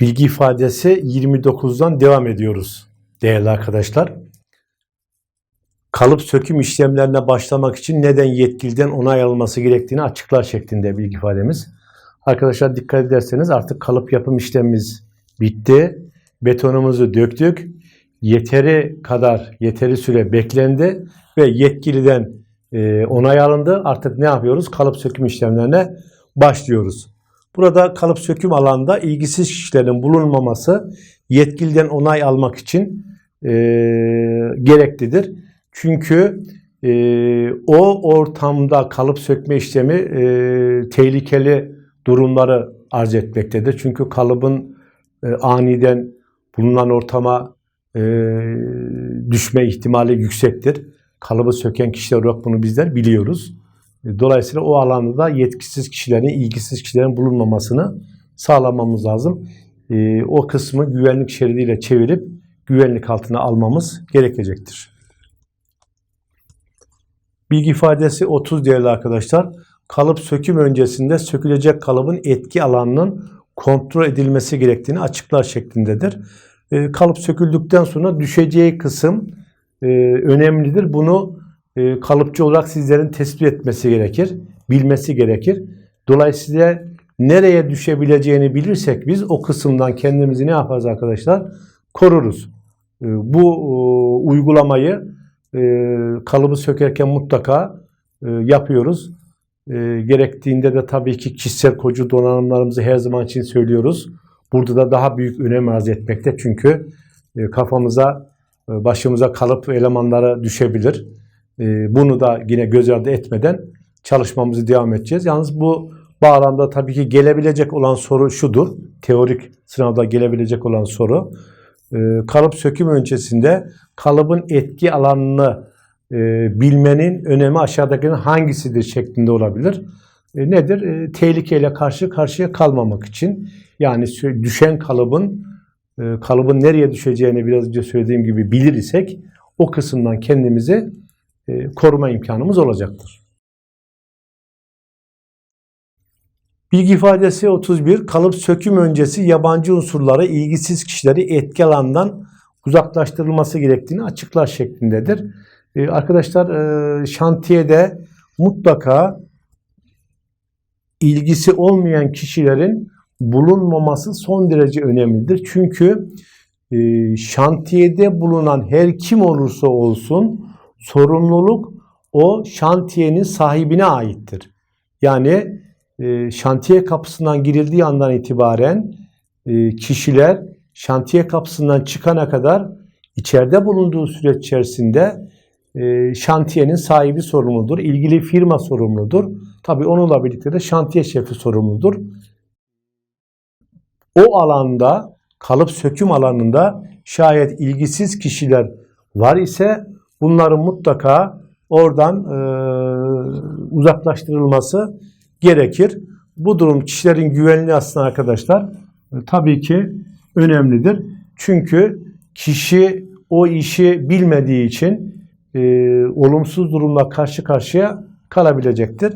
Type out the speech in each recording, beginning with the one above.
Bilgi ifadesi 29'dan devam ediyoruz değerli arkadaşlar. Kalıp söküm işlemlerine başlamak için neden yetkiliden onay alınması gerektiğini açıklar şeklinde bilgi ifademiz. Arkadaşlar dikkat ederseniz artık kalıp yapım işlemimiz bitti. Betonumuzu döktük. Yeteri kadar, yeteri süre beklendi ve yetkiliden e, onay alındı. Artık ne yapıyoruz? Kalıp söküm işlemlerine başlıyoruz. Burada kalıp söküm alanında ilgisiz kişilerin bulunmaması yetkiliden onay almak için e, gereklidir. Çünkü e, o ortamda kalıp sökme işlemi e, tehlikeli durumları arz etmektedir. Çünkü kalıbın e, aniden bulunan ortama e, düşme ihtimali yüksektir. Kalıbı söken kişiler olarak bunu bizler biliyoruz. Dolayısıyla o alanda da yetkisiz kişilerin, ilgisiz kişilerin bulunmamasını sağlamamız lazım. E, o kısmı güvenlik şeridiyle çevirip güvenlik altına almamız gerekecektir. Bilgi ifadesi 30 değerli arkadaşlar. Kalıp söküm öncesinde sökülecek kalıbın etki alanının kontrol edilmesi gerektiğini açıklar şeklindedir. E, kalıp söküldükten sonra düşeceği kısım e, önemlidir. Bunu e, kalıpçı olarak sizlerin tespit etmesi gerekir, bilmesi gerekir. Dolayısıyla nereye düşebileceğini bilirsek biz o kısımdan kendimizi ne yaparız arkadaşlar? Koruruz. E, bu e, uygulamayı e, kalıbı sökerken mutlaka e, yapıyoruz. E, gerektiğinde de tabii ki kişisel kocu donanımlarımızı her zaman için söylüyoruz. Burada da daha büyük önem arz etmekte çünkü e, kafamıza, e, başımıza kalıp elemanlara düşebilir. E, bunu da yine göz ardı etmeden çalışmamızı devam edeceğiz. Yalnız bu bağlamda tabii ki gelebilecek olan soru şudur. Teorik sınavda gelebilecek olan soru. E, kalıp söküm öncesinde kalıbın etki alanını e, bilmenin önemi aşağıdakilerin hangisidir şeklinde olabilir. E, nedir? E, tehlikeyle karşı karşıya kalmamak için yani düşen kalıbın kalıbın nereye düşeceğini biraz önce söylediğim gibi bilir isek o kısımdan kendimizi koruma imkanımız olacaktır. Bilgi ifadesi 31. Kalıp söküm öncesi yabancı unsurları ilgisiz kişileri etki alanından uzaklaştırılması gerektiğini açıklar şeklindedir. E, arkadaşlar e, şantiyede mutlaka ilgisi olmayan kişilerin bulunmaması son derece önemlidir. Çünkü e, şantiyede bulunan her kim olursa olsun sorumluluk o şantiyenin sahibine aittir. Yani e, şantiye kapısından girildiği andan itibaren e, kişiler şantiye kapısından çıkana kadar içeride bulunduğu süreç içerisinde e, şantiyenin sahibi sorumludur. ilgili firma sorumludur. Tabii onunla birlikte de şantiye şefi sorumludur. O alanda kalıp söküm alanında şayet ilgisiz kişiler var ise bunların mutlaka oradan e, uzaklaştırılması gerekir. Bu durum kişilerin güvenliği aslında arkadaşlar e, tabii ki önemlidir. Çünkü kişi o işi bilmediği için e, olumsuz durumla karşı karşıya kalabilecektir.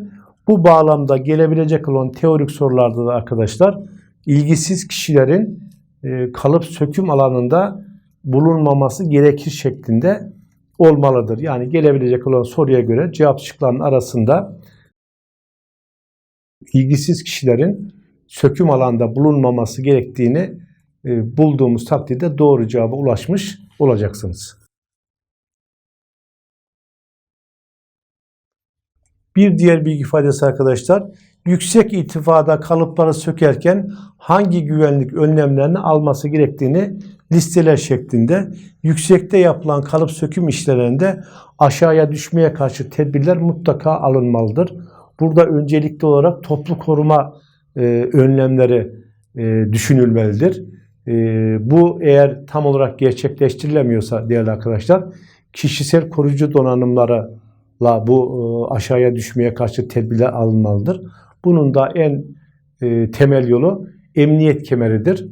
Bu bağlamda gelebilecek olan teorik sorularda da arkadaşlar ilgisiz kişilerin e, kalıp söküm alanında bulunmaması gerekir şeklinde olmalıdır. Yani gelebilecek olan soruya göre cevap şıklarının arasında ilgisiz kişilerin söküm alanda bulunmaması gerektiğini e, bulduğumuz takdirde doğru cevaba ulaşmış olacaksınız. Bir diğer bilgi ifadesi arkadaşlar, yüksek irtifada kalıpları sökerken hangi güvenlik önlemlerini alması gerektiğini listeler şeklinde yüksekte yapılan kalıp söküm işlerinde aşağıya düşmeye karşı tedbirler mutlaka alınmalıdır. Burada öncelikli olarak toplu koruma e, önlemleri e, düşünülmelidir. E, bu eğer tam olarak gerçekleştirilemiyorsa değerli arkadaşlar kişisel koruyucu donanımlara la bu e, aşağıya düşmeye karşı tedbirler alınmalıdır. Bunun da en e, temel yolu emniyet kemeridir.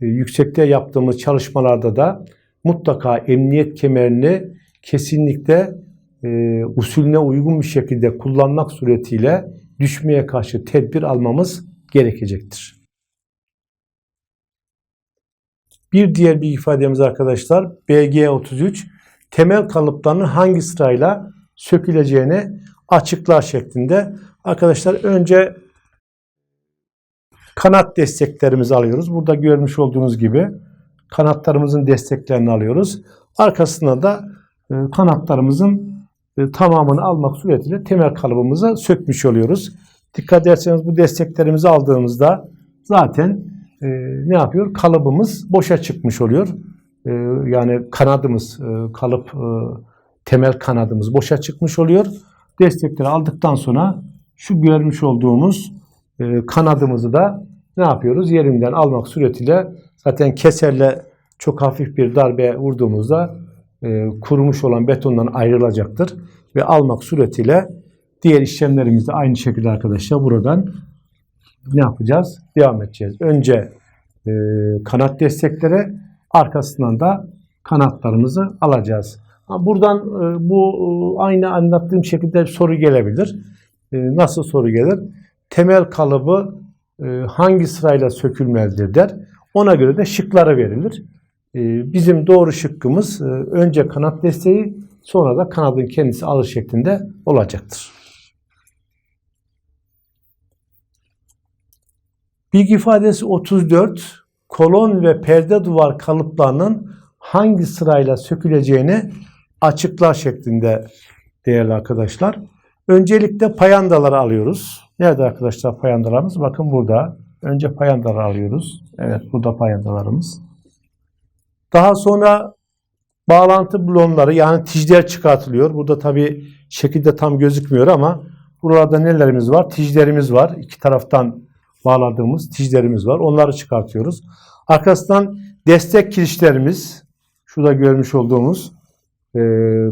E, yüksekte yaptığımız çalışmalarda da mutlaka emniyet kemerini kesinlikle e, usulüne uygun bir şekilde kullanmak suretiyle düşmeye karşı tedbir almamız gerekecektir. Bir diğer bir ifademiz arkadaşlar BG33 temel kalıplarının hangi sırayla söküleceğini açıklar şeklinde. Arkadaşlar önce kanat desteklerimizi alıyoruz. Burada görmüş olduğunuz gibi kanatlarımızın desteklerini alıyoruz. Arkasına da e, kanatlarımızın e, tamamını almak suretiyle temel kalıbımızı sökmüş oluyoruz. Dikkat ederseniz bu desteklerimizi aldığımızda zaten e, ne yapıyor? Kalıbımız boşa çıkmış oluyor. Yani kanadımız, kalıp temel kanadımız boşa çıkmış oluyor. Destekleri aldıktan sonra şu görmüş olduğumuz e, kanadımızı da ne yapıyoruz? Yerinden almak suretiyle zaten keserle çok hafif bir darbe vurduğumuzda e, kurumuş olan betondan ayrılacaktır. Ve almak suretiyle diğer işlemlerimizi aynı şekilde arkadaşlar buradan ne yapacağız? Devam edeceğiz. Önce e, kanat destekleri arkasından da kanatlarımızı alacağız. Buradan e, bu e, aynı anlattığım şekilde soru gelebilir. E, Nasıl soru gelir? Temel kalıbı e, hangi sırayla sökülmelidir der. Ona göre de şıkları verilir. E, Bizim doğru şıkkımız e, önce kanat desteği sonra da kanadın kendisi alır şeklinde olacaktır. Bilgi ifadesi 34. Kolon ve perde duvar kalıplarının hangi sırayla söküleceğini açıklar şeklinde değerli arkadaşlar. Öncelikle payandaları alıyoruz. Nerede arkadaşlar payandalarımız? Bakın burada. Önce payandaları alıyoruz. Evet burada payandalarımız. Daha sonra bağlantı blonları yani ticler çıkartılıyor. Burada tabi şekilde tam gözükmüyor ama buralarda nelerimiz var? Ticlerimiz var. İki taraftan bağladığımız ticlerimiz var. Onları çıkartıyoruz. Arkasından destek kirişlerimiz şurada görmüş olduğumuz e,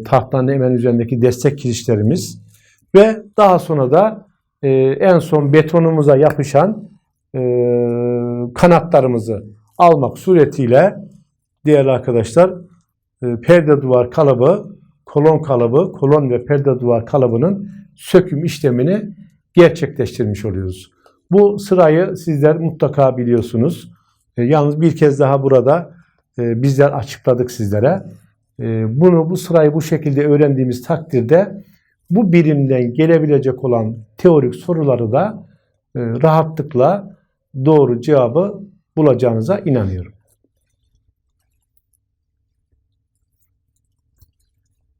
tahtanın hemen üzerindeki destek kirişlerimiz ve daha sonra da e, en son betonumuza yapışan e, kanatlarımızı almak suretiyle değerli arkadaşlar e, perde duvar kalıbı, kolon kalıbı, kolon ve perde duvar kalıbının söküm işlemini gerçekleştirmiş oluyoruz. Bu sırayı sizler mutlaka biliyorsunuz. E, yalnız bir kez daha burada e, bizler açıkladık sizlere. E, bunu bu sırayı bu şekilde öğrendiğimiz takdirde bu birimden gelebilecek olan teorik soruları da e, rahatlıkla doğru cevabı bulacağınıza inanıyorum.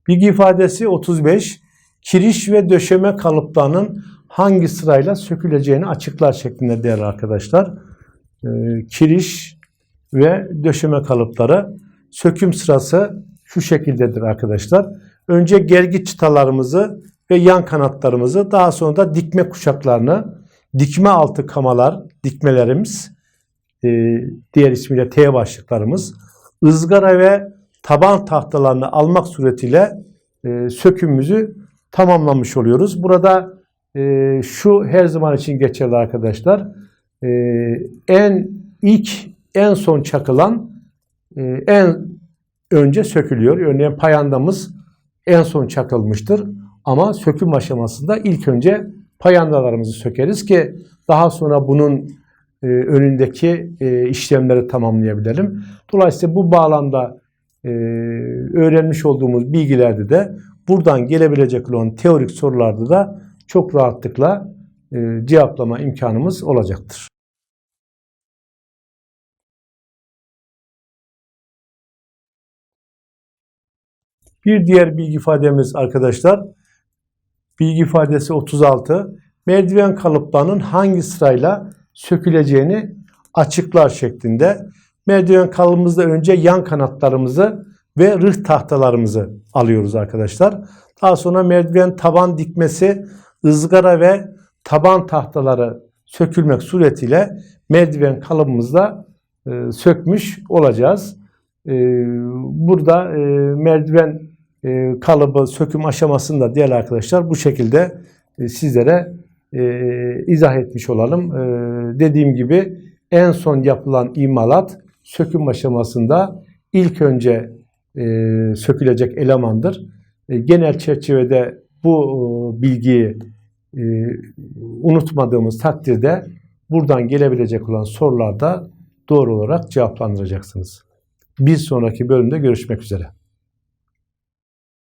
Bilgi ifadesi 35. Kiriş ve döşeme kalıplarının hangi sırayla söküleceğini açıklar şeklinde değerli arkadaşlar. Ee, kiriş ve döşeme kalıpları söküm sırası şu şekildedir arkadaşlar. Önce gergi çıtalarımızı ve yan kanatlarımızı daha sonra da dikme kuşaklarını, dikme altı kamalar, dikmelerimiz, e, diğer ismiyle T başlıklarımız, ızgara ve taban tahtalarını almak suretiyle e, sökümümüzü tamamlamış oluyoruz. Burada e, şu her zaman için geçerli arkadaşlar. En ilk en son çakılan en önce sökülüyor. Örneğin payandamız en son çakılmıştır. Ama söküm aşamasında ilk önce payandalarımızı sökeriz ki daha sonra bunun e, önündeki e, işlemleri tamamlayabilelim. Dolayısıyla bu bağlamda e, öğrenmiş olduğumuz bilgilerde de buradan gelebilecek olan teorik sorularda da çok rahatlıkla e, cevaplama imkanımız olacaktır. Bir diğer bilgi ifademiz arkadaşlar, bilgi ifadesi 36. Merdiven kalıplarının hangi sırayla söküleceğini açıklar şeklinde. Merdiven kalıbımızda önce yan kanatlarımızı ve rıh tahtalarımızı alıyoruz arkadaşlar. Daha sonra merdiven taban dikmesi, ızgara ve taban tahtaları sökülmek suretiyle merdiven kalıbımızda e, sökmüş olacağız. E, burada e, merdiven e, kalıbı söküm aşamasında değerli arkadaşlar bu şekilde e, sizlere e, izah etmiş olalım. E, dediğim gibi en son yapılan imalat söküm aşamasında ilk önce e, sökülecek elemandır. E, genel çerçevede bu bilgiyi unutmadığımız takdirde buradan gelebilecek olan sorularda doğru olarak cevaplandıracaksınız. Bir sonraki bölümde görüşmek üzere.